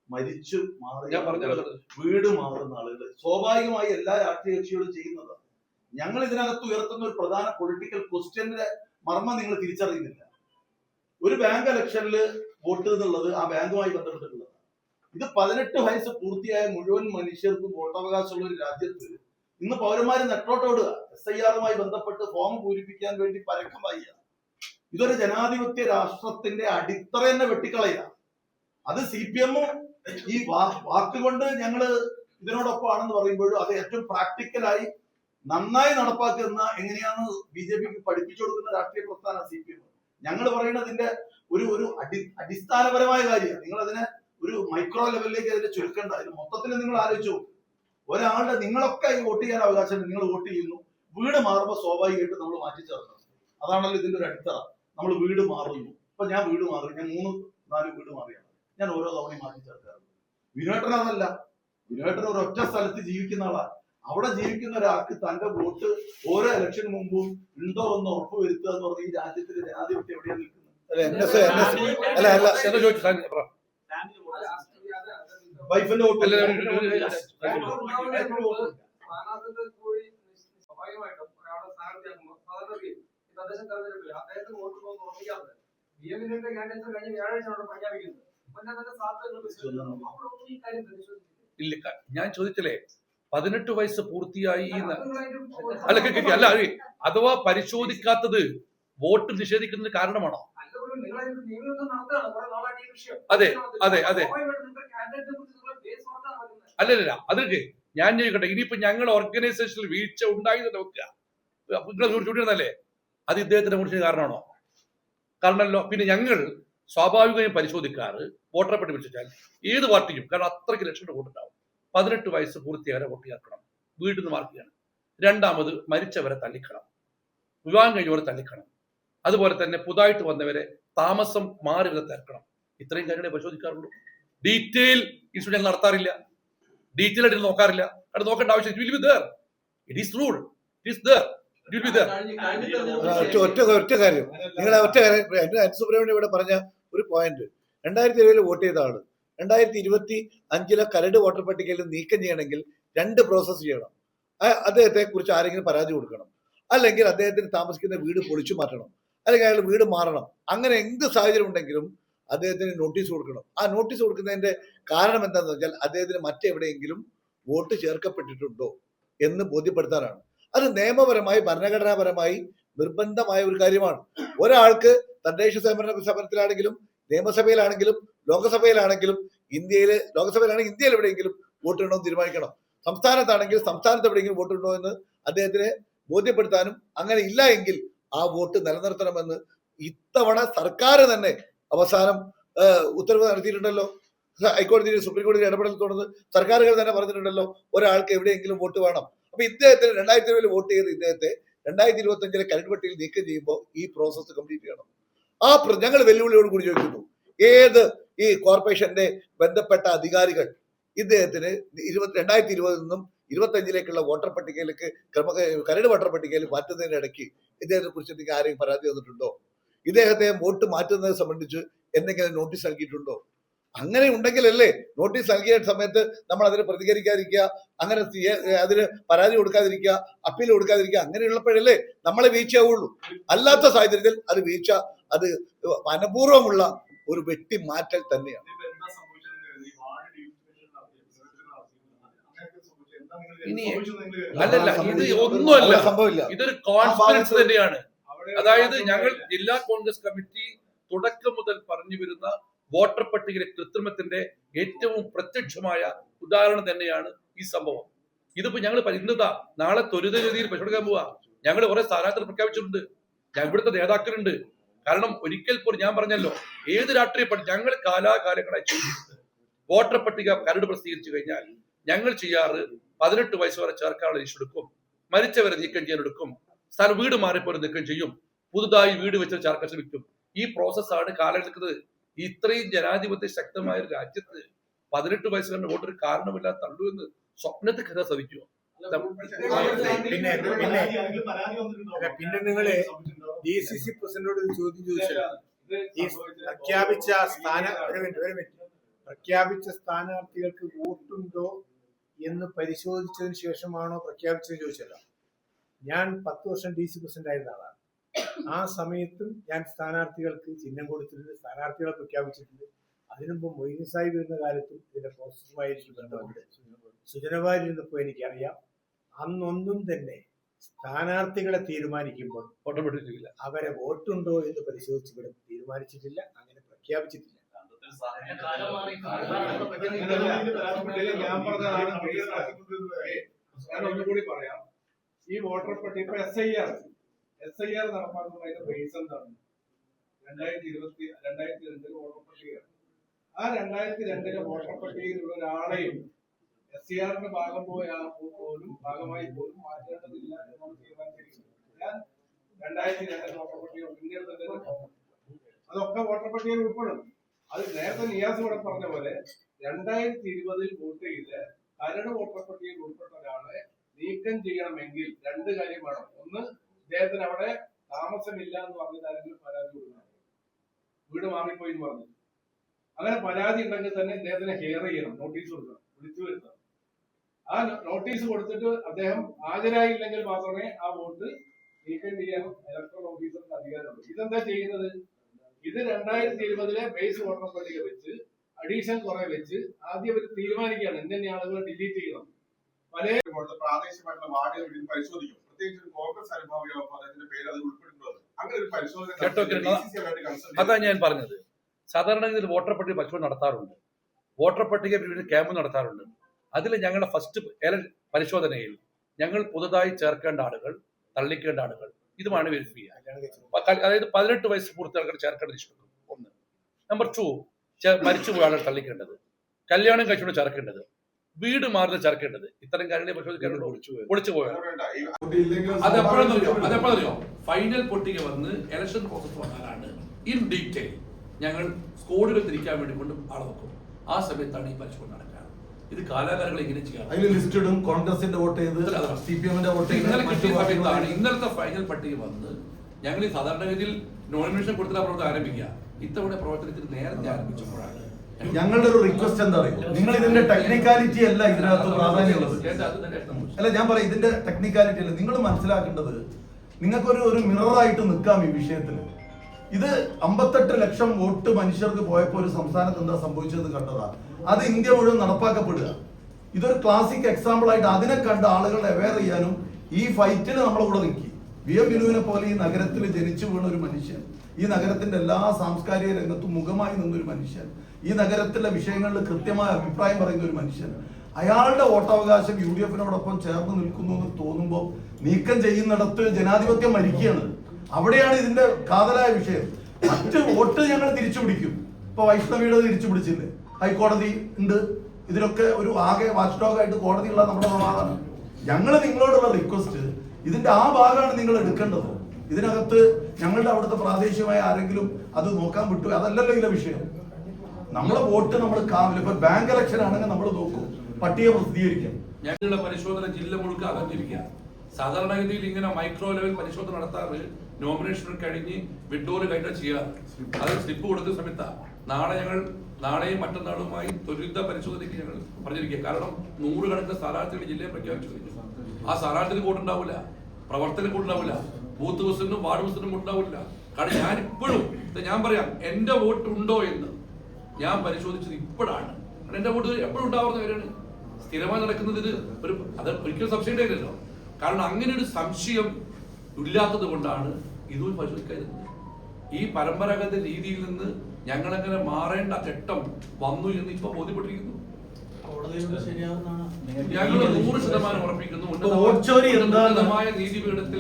മരിച്ചു മാറിയ പറഞ്ഞത് വീട് മാറുന്ന ആളുകൾ സ്വാഭാവികമായി എല്ലാ രാഷ്ട്രീയ കക്ഷികളും ചെയ്യുന്നത്. ഞങ്ങൾ ഇതിനകത്ത് ഉയർത്തുന്ന ഒരു പ്രധാന പൊളിറ്റിക്കൽ ക്വസ്റ്റ്യന്റെ മർമ്മം നിങ്ങൾ തിരിച്ചറിയുന്നില്ല. ഒരു ബാങ്ക് ഇലക്ഷനിൽ വോട്ട് എന്നുള്ളത് ആ ബാങ്കുമായി ബന്ധപ്പെട്ടിട്ടുള്ളതാണ് ഇത് പതിനെട്ട് വയസ്സ് പൂർത്തിയായ മുഴുവൻ മനുഷ്യർക്കും വോട്ടവകാശമുള്ള ഒരു രാജ്യത്ത് ഇന്ന് പൗരന്മാര് നെട്ടോട്ടോടുക എസ് ഐ ആറുമായി ബന്ധപ്പെട്ട് ഫോം പൂരിപ്പിക്കാൻ വേണ്ടി പരക്കം പായുക. ഇതൊരു ജനാധിപത്യ രാഷ്ട്രത്തിന്റെ അടിത്തറ തന്നെ വെട്ടിക്കളയുക. അത് സി പി എമ്മും ഈ വാക്കുകൊണ്ട് ഞങ്ങൾ ഇതിനോടൊപ്പമാണെന്ന് പറയുമ്പോഴും അത് ഏറ്റവും പ്രാക്ടിക്കലായി നന്നായി നടപ്പാക്കുന്ന എങ്ങനെയാണ് ബി ജെ പിക്ക് പഠിപ്പിച്ചു കൊടുക്കുന്ന രാഷ്ട്രീയ പ്രസ്ഥാന സി പി എം. ഞങ്ങൾ പറയുന്നതിന്റെ ഒരു ഒരു അടി അടിസ്ഥാനപരമായ കാര്യമാണ്. നിങ്ങൾ അതിനെ ഒരു മൈക്രോ ലെവലിലേക്ക് അതിനെ ചുരുക്കേണ്ട. അതിന് മൊത്തത്തിൽ നിങ്ങൾ ആലോചിച്ചു. ഒരാളുടെ നിങ്ങളൊക്കെ ഈ വോട്ട് ചെയ്യാൻ അവകാശമുണ്ട്. നിങ്ങൾ വോട്ട് ചെയ്യുന്നു. വീട് മാറുമ്പോൾ സ്വാഭാവികമായിട്ട് നമ്മൾ മാറ്റി ചേർക്കണം. അതാണല്ലോ ഇതിന്റെ ഒരു അടിത്തറ. നമ്മൾ വീട് മാറുന്നു. ഇപ്പൊ ഞാൻ വീട് മാറി ഞാൻ മൂന്ന് നാല് വീട് മാറിയാണ്. ഞാൻ ഓരോ തവണയും മാറ്റി ചേർക്കാറുണ്ട് വിനോട്ടൻ അതല്ല വിനോട്ടൻ ഒരു ഒറ്റ സ്ഥലത്ത് ജീവിക്കുന്ന ആളാണ് അവിടെ ജീവിക്കുന്ന ഒരാൾക്ക് തന്റെ വോട്ട് ഓരോ ഇലക്ഷൻ മുമ്പും ഉണ്ടോ എന്ന് ഉറപ്പ് വരുത്തുക എന്ന് പറഞ്ഞ ഈ രാജ്യത്തിന്റെ ജനാധിപത്യം എവിടെയാണ് നിൽക്കുന്നത്? അല്ല എൻ എസ് അല്ല അല്ല എന്താ ചോദിച്ചു സാർ ഫാമിലി വോട്ട്. വൈഫിന്റെ വോട്ട് സ്വാഭാവികമായിട്ടും ഒരാളെ സ്ഥാനാർത്ഥിയാക്കുമ്പോൾ സാധാരണ ഈ തദ്ദേശ തെരഞ്ഞെടുപ്പിൽ അദ്ദേഹത്തിന് വോട്ട് പോകുന്ന ഉറപ്പിക്കാറുണ്ട് ബി എമ്മിന്റെ കാൻഡിഡേറ്റ് കഴിഞ്ഞ വ്യാഴാഴ്ച പ്രഖ്യാപിക്കുന്നത് ഇല്ല ഞാൻ ചോദിച്ചില്ലേ പതിനെട്ട് വയസ്സ് പൂർത്തിയായി അല്ല കേ- കേ- അല്ല അഥവാ പരിശോധിക്കാത്തത് വോട്ട് നിഷേധിക്കുന്നതിന് കാരണമാണോ? അതെ, അതെ, അതെ. അല്ലല്ല അതൊക്കെ ഞാൻ ചോദിക്കട്ടെ ഇനിയിപ്പോ ഞങ്ങൾ ഓർഗനൈസേഷനിൽ വീഴ്ച ഉണ്ടായി നോക്കുക. ചൂണ്ടിരുന്നല്ലേ അത് ഇദ്ദേഹത്തിന്റെ കുറിച്ച് കാരണമാണോ? കാരണമല്ലോ പിന്നെ ഞങ്ങൾ സ്വാഭാവികമായും പരിശോധിക്കാറ് വോട്ടറെ പറ്റി വിളിച്ചാൽ ഏത് പാർട്ടിക്കും കാരണം അത്രയ്ക്ക് ലക്ഷം വോട്ടുണ്ടാവും. പതിനെട്ട് വയസ്സ് പൂർത്തിയായ വോട്ട് ചേർക്കണം. വീട്ടിൽ നിന്ന് മാർക്ക് ചെയ്യണം. രണ്ടാമത് മരിച്ചവരെ തള്ളിക്കണം വിവാഹം കഴിഞ്ഞവരെ തള്ളിക്കണം അതുപോലെ തന്നെ പുതുതായിട്ട് വന്നവരെ താമസം മാറി വരെ തിരക്കണം ഇത്രയും കാര്യങ്ങളെ പരിശോധിക്കാറുള്ളൂ. ഡീറ്റെയിൽ ഇൻസ്റ്റിറ്റ്യൂട്ട് ഞങ്ങൾ നടത്താറില്ല. ഡീറ്റെയിൽ ആയിട്ട് നോക്കാറില്ല. അത് നോക്കേണ്ട ആവശ്യം it will be there it is rule it is there it will be there ഒറ്റ ഒറ്റ ഒറ്റ കാര്യം. നിങ്ങളെ ഒറ്റ കാര്യം എന്റെ അനുസുബ്രഹ്മണ്യം ഇവിടെ പറഞ്ഞ ഒരു പോയിന്റ് രണ്ടായിരത്തി ഇരുപതിൽ വോട്ട് ചെയ്ത ആൾ. രണ്ടായിരത്തി ഇരുപത്തി അഞ്ചിലെ കരട് വോട്ടർ പട്ടികയിൽ നീക്കം ചെയ്യണമെങ്കിൽ രണ്ട് പ്രോസസ്സ് ചെയ്യണം. അദ്ദേഹത്തെ കുറിച്ച് ആരെങ്കിലും പരാതി കൊടുക്കണം. അല്ലെങ്കിൽ അദ്ദേഹത്തിന് താമസിക്കുന്ന വീട് പൊളിച്ചു മാറ്റണം. അല്ലെങ്കിൽ അയാൾ വീട് മാറണം. അങ്ങനെ എന്ത് സാഹചര്യം ഉണ്ടെങ്കിലും അദ്ദേഹത്തിന് നോട്ടീസ് കൊടുക്കണം. ആ നോട്ടീസ് കൊടുക്കുന്നതിന്റെ കാരണം എന്താണെന്ന് വെച്ചാൽ അദ്ദേഹത്തിന് മറ്റെവിടെയെങ്കിലും വോട്ട് ചേർക്കപ്പെട്ടിട്ടുണ്ടോ എന്ന് ബോധ്യപ്പെടുത്താനാണ്. അത് നിയമപരമായി ഭരണഘടനാപരമായി നിർബന്ധമായ ഒരു കാര്യമാണ്. ഒരാൾക്ക് തദ്ദേശ സ്വയംഭരണ സമരത്തിലാണെങ്കിലും നിയമസഭയിലാണെങ്കിലും ലോകസഭയിലാണെങ്കിലും ഇന്ത്യയിൽ ലോകസഭയിലാണെങ്കിൽ ഇന്ത്യയിൽ എവിടെയെങ്കിലും വോട്ട് എന്ന് തീരുമാനിക്കണം. സംസ്ഥാനത്താണെങ്കിൽ സംസ്ഥാനത്ത് എവിടെയെങ്കിലും വോട്ടിടണോ എന്ന് അദ്ദേഹത്തിനെ ബോധ്യപ്പെടുത്താനും അങ്ങനെ ഇല്ല എങ്കിൽ ആ വോട്ട് നിലനിർത്തണമെന്ന് ഇത്തവണ സർക്കാർ തന്നെ അവസാനം ഉത്തരവ് നടത്തിയിട്ടുണ്ടല്ലോ. ഹൈക്കോടതിയിൽ സുപ്രീം കോടതി ഇടപെടൽ തുടർന്ന് സർക്കാരുകൾ തന്നെ പറഞ്ഞിട്ടുണ്ടല്ലോ ഒരാൾക്ക് എവിടെയെങ്കിലും വോട്ട് വേണം. അപ്പൊ ഇദ്ദേഹത്തിന് രണ്ടായിരത്തി ഇരുപതിൽ വോട്ട് ചെയ്ത് ഇദ്ദേഹത്തെ രണ്ടായിരത്തി ഇരുപത്തി അഞ്ചിലെ കരട് നീക്കം ചെയ്യുമ്പോൾ ഈ പ്രോസസ്സ് കംപ്ലീറ്റ് ചെയ്യണം. ആ ഞങ്ങൾ വെല്ലുവിളിയോട് കൂടി ചോദിക്കുന്നു. ഏത് ഈ കോർപ്പറേഷന്റെ ബന്ധപ്പെട്ട അധികാരികൾ ഇദ്ദേഹത്തിന് ഇരുപത്തി രണ്ടായിരത്തി ഇരുപതിൽ നിന്നും ഇരുപത്തഞ്ചിലേക്കുള്ള വോട്ടർ പട്ടികയിലേക്ക് ക്രമ കരട് വോട്ടർ പട്ടികയിൽ മാറ്റുന്നതിനിടയ്ക്ക് ഇദ്ദേഹത്തെ കുറിച്ച് എന്തെങ്കിലും ആരെയും പരാതി തന്നിട്ടുണ്ടോ? ഇദ്ദേഹത്തെ വോട്ട് മാറ്റുന്നത് സംബന്ധിച്ച് എന്തെങ്കിലും നോട്ടീസ് നൽകിയിട്ടുണ്ടോ? അങ്ങനെ ഉണ്ടെങ്കിലല്ലേ നോട്ടീസ് നൽകിയ സമയത്ത് നമ്മൾ അതിന് പ്രതികരിക്കാതിരിക്കുക അങ്ങനെ അതിന് പരാതി കൊടുക്കാതിരിക്കുക അപ്പീൽ കൊടുക്കാതിരിക്കുക അങ്ങനെയുള്ളപ്പോഴല്ലേ നമ്മളെ വീഴ്ചയാവുള്ളൂ. അല്ലാത്ത സാഹചര്യത്തിൽ അത് വീഴ്ച അത് മനപൂർവമുള്ള ഒരു വെട്ടിമാറ്റൽ തന്നെയാണ്. ഇനി അല്ലല്ല ഇത് ഒന്നുമല്ല. സംഭവമില്ല. ഇതൊരു കോൺഫിഡൻസ് തന്നെയാണ്. അതായത് ഞങ്ങൾ ജില്ലാ കോൺഗ്രസ് കമ്മിറ്റി തുടക്കം മുതൽ പറഞ്ഞു വരുന്ന വോട്ടർ പട്ടികയിലെ കൃത്രിമത്തിന്റെ ഏറ്റവും പ്രത്യക്ഷമായ ഉദാഹരണം തന്നെയാണ് ഈ സംഭവം. ഇതിപ്പോ ഞങ്ങൾ ഇന്നതാ നാളെ ത്വരിതഗതിയിൽ പരിശോധിക്കാൻ പോവാ. ഞങ്ങൾ കുറെ സ്ഥാനാർത്ഥികൾ പ്രഖ്യാപിച്ചിട്ടുണ്ട്. ഞാൻ ഇവിടുത്തെ നേതാക്കളുണ്ട്. കാരണം ഒരിക്കൽ പോലും ഞാൻ പറഞ്ഞല്ലോ ഏത് രാഷ്ട്രീയ പാർട്ടി ഞങ്ങൾ കാലാകാലങ്ങളായി ചെയ്തിട്ടുണ്ട് വോട്ടർ പട്ടിക കരട് പ്രസിദ്ധീകരിച്ചു കഴിഞ്ഞാൽ ഞങ്ങൾ ചെയ്യാറ് പതിനെട്ട് വയസ്സ് വരെ ചേർക്കാനുള്ള ഇഷ്യൂ എടുക്കും മരിച്ചവരെ നീക്കം ചെയ്യാൻ എടുക്കും സ്ഥലം വീട് മാറിപ്പോലും നീക്കം ചെയ്യും പുതുതായി വീട് വെച്ച് ചേർക്കാൻ ശ്രമിക്കും. ഈ പ്രോസസ്സാണ് കാലെടുക്കുന്നത്. ഇത്രയും ജനാധിപത്യ ശക്തമായ ഒരു രാജ്യത്ത് പതിനെട്ട് വയസ്സുകാരുടെ വോട്ടൊരു കാരണമില്ലാതെ തള്ളു എന്ന് സ്വപ്നത്തിൽ കഥ ശ്രമിക്കുമോ പിന്നെ പിന്നെ പിന്നെ നിങ്ങൾ ഡി സി സി പ്രസിഡന്റോട് ചോദ്യം ചോദിച്ചല്ലോ. ഈ പ്രഖ്യാപിച്ച സ്ഥാന ഒരു മിനിറ്റ് ഒരു മിനിറ്റ്. പ്രഖ്യാപിച്ച സ്ഥാനാർത്ഥികൾക്ക് വോട്ടുണ്ടോ എന്ന് പരിശോധിച്ചതിന് ശേഷമാണോ പ്രഖ്യാപിച്ചതെന്ന് ചോദിച്ചല്ല. ഞാൻ പത്ത് വർഷം ഡി സി പ്രസിഡന്റ് ആയിരുന്ന ആളാണ്. ആ സമയത്തും ഞാൻ സ്ഥാനാർത്ഥികൾക്ക് ചിഹ്നം കൊടുത്തിട്ടുണ്ട് സ്ഥാനാർത്ഥികളെ പ്രഖ്യാപിച്ചിട്ടുണ്ട്. അതിനുമ്പ് മൊയ്നി സാഹിബ് വരുന്ന കാലത്തും ഇതിന്റെ പ്രോസസ്സുമായി എനിക്ക് ബന്ധമുണ്ട് സുജനവാരിരുന്നപ്പോൾ എനിക്കറിയാം. അന്നൊന്നും തന്നെ സ്ഥാനാർത്ഥികളെ തീരുമാനിക്കുമ്പോൾ വോട്ടർ പട്ടികയില്ല അവരെ വോട്ടുണ്ടോ എന്ന് പരിശോധിച്ച് ഇവിടെ തീരുമാനിച്ചിട്ടില്ല അങ്ങനെ പ്രഖ്യാപിച്ചിട്ടില്ല. ഞാൻ ഒന്നുകൂടി പറയാം. ഈ വോട്ടർ പട്ടിക ഇപ്പൊ S I R S I R നടപ്പാക്കുന്നതിന്റെ base എന്താണ് രണ്ടായിരത്തി ഇരുപത്തി രണ്ടായിരത്തി രണ്ടിൽ വോട്ടർ പട്ടിക ആ രണ്ടായിരത്തി രണ്ടിലെ വോട്ടർ പട്ടികയിലുള്ള ഒരാളെയും എസ് ആറിന്റെ ഭാഗം പോയ ആ പോലും ഭാഗമായി പോലും മാറ്റേണ്ടതില്ല എന്നാണ് തീരുമാനിച്ചിരിക്കുന്നത്. ഞാൻ രണ്ടായിരത്തി രണ്ടിൽ വോട്ടർ പട്ടിക പിന്നീട് തന്നെ. അതൊക്കെ വോട്ടർ പട്ടികയിൽ ഉൾപ്പെടും അത് നേരത്തെ നിയാസ് ഇവിടെ പറഞ്ഞ പോലെ രണ്ടായിരത്തി ഇരുപതിൽ വോട്ട് ചെയ്ത് കരട് വോട്ടർ പട്ടികയിൽ ഉൾപ്പെട്ട ഒരാളെ നീക്കം ചെയ്യണമെങ്കിൽ രണ്ട് കാര്യം വേണം. ഒന്ന് അദ്ദേഹത്തിന് അവിടെ താമസമില്ല എന്ന് പറഞ്ഞിട്ട് ആരെങ്കിലും പരാതി കൊടുക്കണം. വീട് മാറിപ്പോയി എന്ന് പറഞ്ഞു അങ്ങനെ പരാതി ഉണ്ടെങ്കിൽ തന്നെ ഇദ്ദേഹത്തിന് ഹെയർ ചെയ്യണം നോട്ടീസ് കൊടുക്കണം വിളിച്ചു വരുത്തണം. ആ നോട്ടീസ് കൊടുത്തിട്ട് അദ്ദേഹം ഹാജരായില്ലെങ്കിൽ മാത്രമേ ആ വോട്ട് നീക്കം ചെയ്യാൻ ഇലക്ട്രൽ ഓഫീസർക്ക് അധികാരമുള്ളൂ. ഇതെന്താ ചെയ്യുന്നത്? ഇത് രണ്ടായിരത്തി ഇരുപതിലെ ബേസ് വോട്ടർ പട്ടിക വെച്ച് അഡീഷൻ കുറെ വെച്ച് ആദ്യം അവർ തീരുമാനിക്കുകയാണ് എന്തെന്നെ ആളുകളെ ഡിലീറ്റ് ചെയ്യണം. പല പ്രാദേശികമായിട്ടുള്ള വാർഡുകൾ പരിശോധിക്കും. പ്രത്യേകിച്ച് കോൺഗ്രസ് അദ്ദേഹത്തിന്റെ പേര് അത് അങ്ങനെ ഒരു പരിശോധന ഞാൻ പറഞ്ഞത്. സാധാരണ ഇതിൽ വോട്ടർ പട്ടിക പരിശോധന നടത്താറുണ്ട്. വോട്ടർ പട്ടിക ക്യാമ്പ് നടത്താറുണ്ട്. അതിൽ ഞങ്ങളുടെ ഫസ്റ്റ് പരിശോധനയിൽ ഞങ്ങൾ പുതുതായി ചേർക്കേണ്ട ആളുകൾ തള്ളിക്കേണ്ട ആളുകൾ ഇതുമാണ് വെരിഫൈ ചെയ്യുക അതായത് പതിനെട്ട് വയസ്സ് പൂർത്തി ആൾക്കാർ ചേർക്കേണ്ട ഒന്ന്. നമ്പർ ടു മരിച്ചുപോയ ആളുകൾ തള്ളിക്കേണ്ടത്. കല്യാണം കഴിച്ചുകൊണ്ട് ചേർക്കേണ്ടത്. വീട് മാറുന്ന ചേർക്കേണ്ടത്. ഇത്തരം കാര്യങ്ങളെ ഒളിച്ചു പോയത്. അതുകൊണ്ടാ ഈ വോട്ടില്ലെങ്കിലും അത് എപ്പോഴെന്നറിയോ ഫൈനൽ പൊട്ടിക വന്ന് ഇലക്ഷൻ പ്രോസസ് വന്നാലാണ് ഇൻ ഡീറ്റെയിൽ ഞങ്ങൾ സ്കോഡുകൾ തിരിക്കാൻ വേണ്ടി കൊണ്ട് ആളെ വെക്കും. ആ സമയത്താണ് ഈ പരിശോധന നടക്കുക ഇത് കാലാകാലങ്ങൾ ഇങ്ങനെ ചെയ്യാം അതിൽ ലിസ്റ്റഡും കോൺഗ്രസിന്റെ വോട്ട് ചെയ്ത് സി പി എമ്മിന്റെ വോട്ട് ഇന്നലെ മറ്റു കിട്ടിയ സമയത്താണ് ഇന്നലത്തെ ഫൈനൽ പട്ടിക വന്ന് ഞങ്ങൾ ഈ സാധാരണഗതിയിൽ നോമിനേഷൻ കൊടുത്തിട്ട് പ്രവർത്തനം ആരംഭിക്കുക. ഇത്തവണ പ്രവർത്തനത്തിന് നേരത്തെ ആരംഭിച്ചപ്പോഴാണ് ഞങ്ങളുടെ ഒരു റിക്വസ്റ്റ് എന്താ പറയുക നിങ്ങൾ ഇതിന്റെ ടെക്നിക്കാലിറ്റി അല്ല ഇതിനകത്ത് പ്രാധാന്യമുള്ളത്. അല്ല ഞാൻ പറയാം ഇതിന്റെ ടെക്നിക്കാലിറ്റി അല്ല. നിങ്ങൾ മനസ്സിലാക്കേണ്ടത് നിങ്ങൾക്കൊരു ഒരു മിററായിട്ട് നിൽക്കാം ഈ വിഷയത്തിൽ ഇത് അമ്പത്തെട്ട് ലക്ഷം വോട്ട് മനുഷ്യർക്ക് പോയപ്പോൾ ഒരു സംസ്ഥാനത്ത് എന്താ സംഭവിച്ചത് കണ്ടതാ. അത് ഇന്ത്യ മുഴുവൻ നടപ്പാക്കപ്പെടുക. ഇതൊരു ക്ലാസിക് എക്സാമ്പിൾ ആയിട്ട് അതിനെ കണ്ട് ആളുകളെ അവെയർ ചെയ്യാനും ഈ ഫൈറ്റിന് നമ്മളെ കൂടെ നിൽക്കി. വി എം വിനുവിനെ പോലെ ഈ നഗരത്തിൽ ജനിച്ചു വീണ ഒരു മനുഷ്യൻ ഈ നഗരത്തിന്റെ എല്ലാ സാംസ്കാരിക രംഗത്തും മുഖമായി നിന്നൊരു മനുഷ്യൻ ഈ നഗരത്തിലെ വിഷയങ്ങളിൽ കൃത്യമായ അഭിപ്രായം പറയുന്ന ഒരു മനുഷ്യൻ അയാളുടെ വോട്ടവകാശം യു ഡി എഫിനോടൊപ്പം ചേർന്ന് നിൽക്കുന്നു എന്ന് തോന്നുമ്പോൾ നീക്കം ചെയ്യുന്നിടത്ത് ജനാധിപത്യം മരിക്കുകയാണ്. അവിടെയാണ് ഇതിന്റെ കാതലായ വിഷയം. മറ്റ് വോട്ട് ഞങ്ങൾ തിരിച്ചു പിടിക്കും ഇപ്പൊ വൈഷ്ണവിയുടെ തിരിച്ചു പിടിച്ചില്ലേ ഹൈക്കോടതി ഉണ്ട്. ഇതിലൊക്കെ ഒരു ആകെ വാച്ച് ഡോഗ് ആയിട്ട് കോടതിയുള്ള നമ്മുടെ ഭാഗമാണ് ഞങ്ങൾ നിങ്ങളോടുള്ള റിക്വസ്റ്റ് ഇതിന്റെ ആ ഭാഗമാണ് നിങ്ങൾ എടുക്കേണ്ടത്. ഇതിനകത്ത് ഞങ്ങളുടെ അവിടുത്തെ പ്രാദേശികമായ ആരെങ്കിലും അത് നോക്കാൻ വിട്ടു. അതല്ലല്ലോ ഇതിലെ വിഷയം. നമ്മളെ വോട്ട് നമ്മൾ കാവില്ല ഇപ്പൊ ബാങ്ക് ഇലക്ഷൻ ആണെങ്കിൽ നമ്മൾ നോക്കും. പട്ടിക പ്രസിദ്ധീകരിക്കാം. ഞങ്ങളുടെ പരിശോധന ജില്ല മുഴുക്ക അകന്നിരിക്കുക സാധാരണഗതിയിൽ ഇങ്ങനെ മൈക്രോ ലെവൽ പരിശോധന നടത്താറ് നോമിനേഷൻ കഴിഞ്ഞ് വിഡ്ഡോറ് കഴിഞ്ഞ ചെയ്യാറ് അത് സ്ലിപ്പ് കൊടുക്കുന്ന സമയത്താണ് നാളെ ഞങ്ങൾ നാളെയും മറ്റന്നാളുമായി ത്വരിത പരിശോധനയ്ക്ക് ഞങ്ങൾ പറഞ്ഞിരിക്കുക. കാരണം നൂറുകണക്കിന് സ്ഥാനാർത്ഥികൾ ജില്ലയെ പ്രഖ്യാപിച്ചു കഴിഞ്ഞു ആ സ്ഥാനാർത്ഥിന് കൂട്ടുണ്ടാവില്ല പ്രവർത്തനം കൂട്ടുണ്ടാവില്ല ബൂത്ത് പ്രസിഡന്റും വാർഡ് പ്രസിഡന്റും കൂട്ടുണ്ടാവില്ല കാരണം ഞാൻ ഇപ്പോഴും ഞാൻ പറയാം എന്റെ വോട്ട് ഉണ്ടോ എന്ന് ഞാൻ പരിശോധിച്ചത് ഇപ്പോഴാണ്. എന്റെ വോട്ട് എപ്പോഴും ഉണ്ടാവുന്ന കാര്യമാണ്. സ്ഥിരമായി നടക്കുന്നതിന് ഒരു അത് ഒരിക്കലും സംശയം കാരണം അങ്ങനെ ഒരു സംശയം ഇല്ലാത്തത് കൊണ്ടാണ് ഇതും പരിശോധിക്കാതിരുന്നത്. ഈ പരമ്പരാഗത രീതിയിൽ നിന്ന് ഞങ്ങളങ്ങനെ മാറേണ്ട ഘട്ടം വന്നു എന്ന് ഇപ്പൊ ബോധ്യപ്പെട്ടിരിക്കുന്നു. ഞങ്ങൾ നൂറ് ശതമാനം ഉറപ്പിക്കുന്നു? ഉന്നതമായ നീതിപീഠത്തിൽ.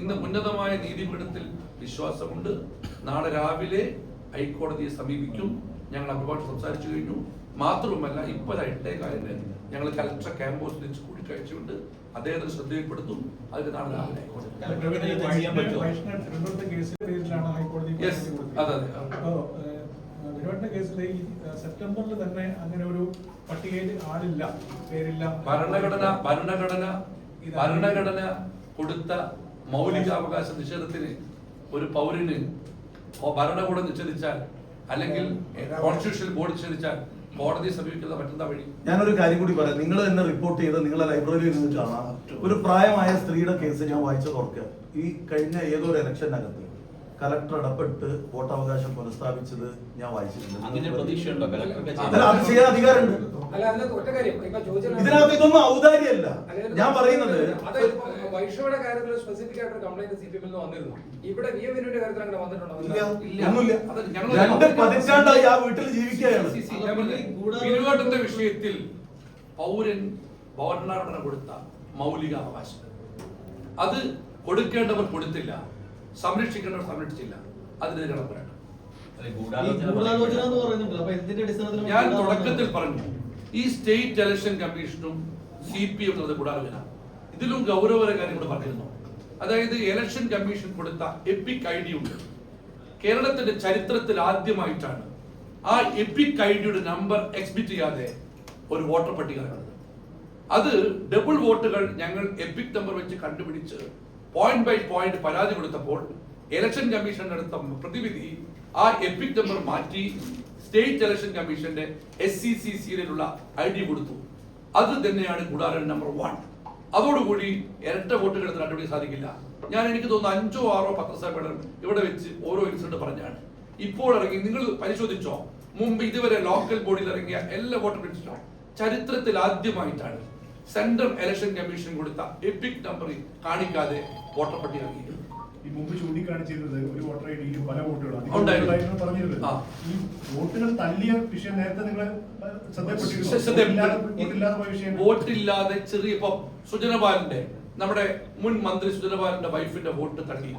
ഇന്ന് ഉന്നതമായ നീതിപീഠത്തിൽ വിശ്വാസമുണ്ട്. നാളെ രാവിലെ ഹൈക്കോടതിയെ സമീപിക്കും. ഞങ്ങൾ അഭിഭാഷകർ സംസാരിച്ചു കഴിഞ്ഞു. മാത്രവുമല്ല ഇപ്പൊ എട്ടേ കാലിന് ഞങ്ങൾ കലക്ടർ ക്യാമ്പസിൽ വെച്ച് കൂടിക്കാഴ്ചയുണ്ട്. അദ്ദേഹത്തിന് ശ്രദ്ധയിൽപ്പെടുത്തും അതിന് നാളെ ഹൈക്കോടതി കേസിൽ ഈ സെപ്റ്റംബറിൽ തന്നെ അങ്ങനെ ഒരു പട്ടികയിൽ ആളില്ല പേരില്ല. ഭരണഘടന ഭരണഘടന ഭരണഘടന കൊടുത്ത മൗലികാവകാശ നിഷേധത്തിന് ഒരു പൗരന് ഓ- ഭരണകൂടം നിഷേധിച്ചാൽ അല്ലെങ്കിൽ കോൺസ്റ്റിറ്റ്യൂഷൻ ബോർഡ് നിഷേധിച്ചാൽ കോടതിയെ സമീപിക്കുന്ന മറ്റെന്താ വഴി? ഞാനൊരു കാര്യം കൂടി പറയാം. നിങ്ങൾ തന്നെ റിപ്പോർട്ട് ചെയ്ത് നിങ്ങളെ ലൈബ്രറിയിൽ കാണാം. ഒരു പ്രായമായ സ്ത്രീയുടെ കേസ് ഞാൻ വായിച്ചത് ഓർക്കുക. ഈ കഴിഞ്ഞ ഏതോ ഒരു ഇലക്ഷനകത്ത് കലക്ടർ ഇടപെട്ട് വോട്ടവകാശം പുനഃസ്ഥാപിച്ചത് ഞാൻ വായിച്ചിട്ടുണ്ട്. അങ്ങനെ പ്രതീക്ഷയുണ്ടോ കലക്ടർക്ക് അല്ല, അത് ചെയ്യാൻ അധികാരമുണ്ട്. അല്ല അതിനകത്ത് ഒറ്റ കാര്യം. ഇപ്പൊ ചോദിച്ചാൽ ഇതിനകത്ത് ഇതൊന്നും ഔദാര്യമല്ല. ഞാൻ പറയുന്നത് കാര്യത്തിൽ സ്പെസിഫിക് ആയിട്ട് കംപ്ലൈന്റ് സി പി എമ്മിൽ നിന്ന് വന്നിരുന്നു. ഇവിടെ വി കാര്യത്തിൽ അങ്ങനെ വന്നിട്ടുണ്ടോ? ഇല്ല. ഒന്നുമില്ല. രണ്ട് പതിറ്റാണ്ടായി ആ വീട്ടിൽ ജീവിക്കുകയാണ്. പിരിവാട്ടത്തിന്റെ വിഷയത്തിൽ പൗരൻ ഭരണഘടന കൊടുത്ത മൗലിക അവകാശം അത് കൊടുക്കേണ്ടവർ കൊടുത്തില്ല. സംരക്ഷിക്കേണ്ടവർ സംരക്ഷിച്ചില്ല. എന്തിന്റെ അടിസ്ഥാനത്തിൽ ഞാൻ തുടക്കത്തിൽ പറഞ്ഞു ഈ സ്റ്റേറ്റ് ഇലക്ഷൻ കമ്മീഷനും സി പി എം എന്നത് ഗൂഢാലോചന. ഇതിലും ഗൗരവകര കാര്യം കൂടെ പറഞ്ഞിരുന്നു. അതായത് ഇലക്ഷൻ കമ്മീഷൻ കൊടുത്ത എപ്പിക് ഐ ഡി ഉണ്ട്. കേരളത്തിന്റെ ചരിത്രത്തിൽ ആദ്യമായിട്ടാണ് ആ എപ്പിക് ഐ ഡിയുടെ നമ്പർ എക്സ്ബിറ്റ് ചെയ്യാതെ ഒരു വോട്ടർ പട്ടിക അത് ഡബിൾ വോട്ടുകൾ ഞങ്ങൾ എപ്പിക് നമ്പർ വെച്ച് കണ്ടുപിടിച്ച് പോയിന്റ് ബൈ പോയിന്റ് പരാതി കൊടുത്തപ്പോൾ ഇലക്ഷൻ കമ്മീഷൻ എടുത്ത പ്രതിവിധി ആ എപ്പിക് നമ്പർ മാറ്റി സ്റ്റേറ്റ് ഇലക്ഷൻ കമ്മീഷന്റെ S C C I D കൊടുത്തു. അത് തന്നെയാണ് ഗുഡാരൻ നമ്പർ വൺ അതോടുകൂടി ഇരട്ട വോട്ട് എടുത്ത് കണ്ടുപിടിക്കാൻ സാധിക്കില്ല. ഞാൻ എനിക്ക് തോന്നുന്നു അഞ്ചോ ആറോ പത്രസമ്മേളനം ഇവിടെ വെച്ച് ഓരോ ഇൻസിഡന്റ് പറഞ്ഞാണ്. ഇപ്പോൾ ഇറങ്ങി നിങ്ങൾ പരിശോധിച്ചോ? മുമ്പ് ഇതുവരെ ലോക്കൽ ബോഡിയിൽ ഇറങ്ങിയ എല്ലാ വോട്ടർ പെറ്റിഷനും ചരിത്രത്തിൽ ആദ്യമായിട്ടാണ്. സെൻട്രൽ ഇലക്ഷൻ കമ്മീഷൻ കൊടുത്ത എപ്പിക് നമ്പറിൽ കാണിക്കാതെ വോട്ടർ പട്ടിക ഈ മുമ്പ് ചൂണ്ടിക്കാണിച്ചിരുന്നത് ഒരു വോട്ടർ ഐ ഡിയിൽ പല വോട്ടുകളാണ്. പറഞ്ഞിരുന്നത്. ഈ വോട്ടുകൾ തള്ളിയ വിഷയം നേരത്തെ നിങ്ങൾ വോട്ടില്ലാതെ ചെറിയ ഇപ്പൊ സുജനപാലന്റെ നമ്മുടെ മുൻ മന്ത്രി സുജനബാലിന്റെ വൈഫിന്റെ വോട്ട് തള്ളി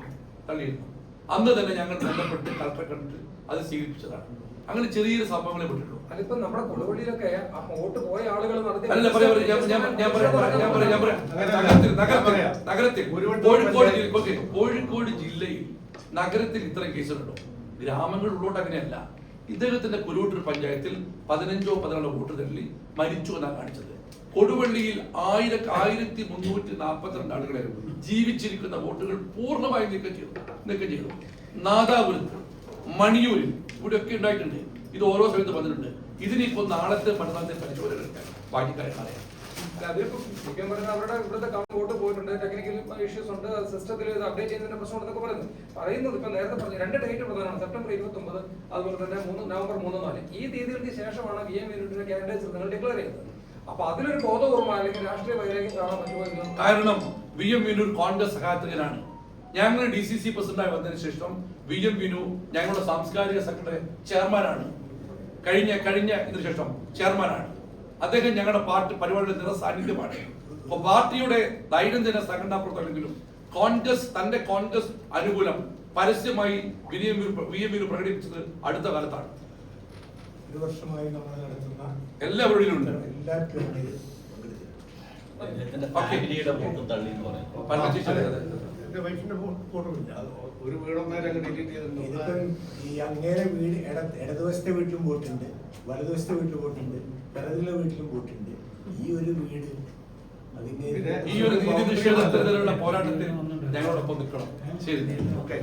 തള്ളിയിരുന്നു. അന്ന് തന്നെ ഞങ്ങൾ ബന്ധപ്പെട്ട് കളക്ടറെ കണ്ടിട്ട് അത് സ്വീകരിപ്പിച്ചതാണ്. അങ്ങനെ ചെറിയൊരു സംഭവങ്ങളെ പെട്ടിട്ടുള്ളൂ അതിപ്പോ നമ്മുടെ കൊടുവള്ളിയിലൊക്കെ ആ വോട്ട് പോയ ആളുകൾ നടത്തി അല്ല പറയാ പറയാ ഞാൻ ഞാൻ ഞാൻ പറയാം ഞാൻ പറയാം ഞാൻ പറയാം. നഗരത്തിൽ നഗരത്തിൽ നഗരത്തിൽ കോഴിക്കോട് ജില്ല ഓക്കേ, കോഴിക്കോട് ജില്ലയിൽ നഗരത്തിൽ ഇത്ര കേസുകളുണ്ടോ? ഗ്രാമങ്ങൾ ഉള്ളോട്ട് അങ്ങനെയല്ല. ഇദ്ദേഹത്തിന്റെ കുരുവട്ടൂർ പഞ്ചായത്തിൽ പതിനഞ്ചോ പതിനാലോ വോട്ട് തള്ളി മരിച്ചു എന്നാണ് കാണിച്ചത്. കൊടുവള്ളിയിൽ ആയിര ആയിരത്തി മുന്നൂറ്റി നാൽപ്പത്തിരണ്ട് ആളുകളെ ജീവിച്ചിരിക്കുന്ന വോട്ടുകൾ പൂർണമായും നീക്കം ചെയ്തു നീക്കം ചെയ്തു. നാദാപുരത്ത് മണിയൂരിൽ ഇവിടെയൊക്കെ ഉണ്ടായിട്ടുണ്ട്. ഇത് ഓരോ സമയത്ത് വന്നിട്ടുണ്ട്. ഇതിനിപ്പോ നാളത്തെ പഠനത്തെ പരിശോധന ബാക്കിക്കാരെ അറിയാം പറഞ്ഞാൽ അവരുടെ ഇവിടുത്തെ കൗണ്ട് വോട്ട് പോയിട്ടുണ്ട്. ടെക്നിക്കൽ ഇഷ്യൂസ് ഉണ്ട്. സിസ്റ്റത്തിൽ ഇത് അപ്ഡേറ്റ് ചെയ്യുന്നതിന്റെ പ്രശ്നം പറയുന്നു. പറയുന്നത് ഇപ്പൊ നേരത്തെ പറഞ്ഞു. രണ്ട് ഡേറ്റ് പ്രധാനമാണ്. സെപ്റ്റംബർ ഇരുപത്തി ഒമ്പത് അതുപോലെ തന്നെ മൂന്ന് നവംബർ മൂന്ന് നാല്. ഈ തീയതികൾക്ക് ശേഷമാണ് വി എം യൂണിറ്റിന്റെ കാൻഡിഡേറ്റ്സ് നിങ്ങൾ ഡിക്ലെയർ ചെയ്യുന്നത്. അപ്പൊ അതിലൊരു ബോധപൂർവം അല്ലെങ്കിൽ രാഷ്ട്രീയ വൈരാഗ്യം കാണാൻ പറ്റുമോ കാരണം വി എം കോൺഗ്രസ് സഹായത്തിനാണ്. ഞങ്ങൾ ഡി സി സി പ്രസിഡന്റായി വന്നതിന് ശേഷം വി എം വിനു ഞങ്ങളുടെ സാംസ്കാരിക സെക്രട്ടറി ചെയർമാനാണ്. കഴിഞ്ഞ കഴിഞ്ഞ ഇതിനു ശേഷം ചെയർമാനാണ്. അദ്ദേഹം ഞങ്ങളുടെ പാർട്ടി പരിപാടിയുടെ നിറ സാന്നിധ്യമാണ് അപ്പൊ പാർട്ടിയുടെ ദൈനംദിന സംഘടനാ പ്രവർത്തനങ്ങളിലും കോൺഗ്രസ് തന്റെ കോൺഗ്രസ് അനുകൂലം പരസ്യമായി V M V M Vinu പ്രകടിപ്പിച്ചത് അടുത്ത കാലത്താണ്. ഒരു വർഷമായി നമ്മൾ നടത്തുന്ന എല്ലാ ടൂർണമെന്റിലും തള്ളി. എന്റെ വൈഫിന്റെ ഫോട്ടോയില്ല ഒരു വീടൊന്നേരം അങ്ങ് ഡിലീറ്റ് ചെയ്തിട്ടുണ്ടോ. ഈ അങ്ങേരെ വീട് ഇട ഇടതുവശത്തെ വീട്ടിലും പോയിട്ടുണ്ട് വലതുവശത്തെ വീട്ടിലും പോയിട്ടുണ്ട് പിറകിലെ വീട്ടിലും പോയിട്ടുണ്ട്. ഈ ഒരു വീട് അതിന്റെ ഈ ഒരു നീതി നിഷേധത്തിനെതിരെയുള്ള പോരാട്ടത്തിൽ ഞങ്ങളോടൊപ്പം നിൽക്കണം. ശരി. ഓക്കെ.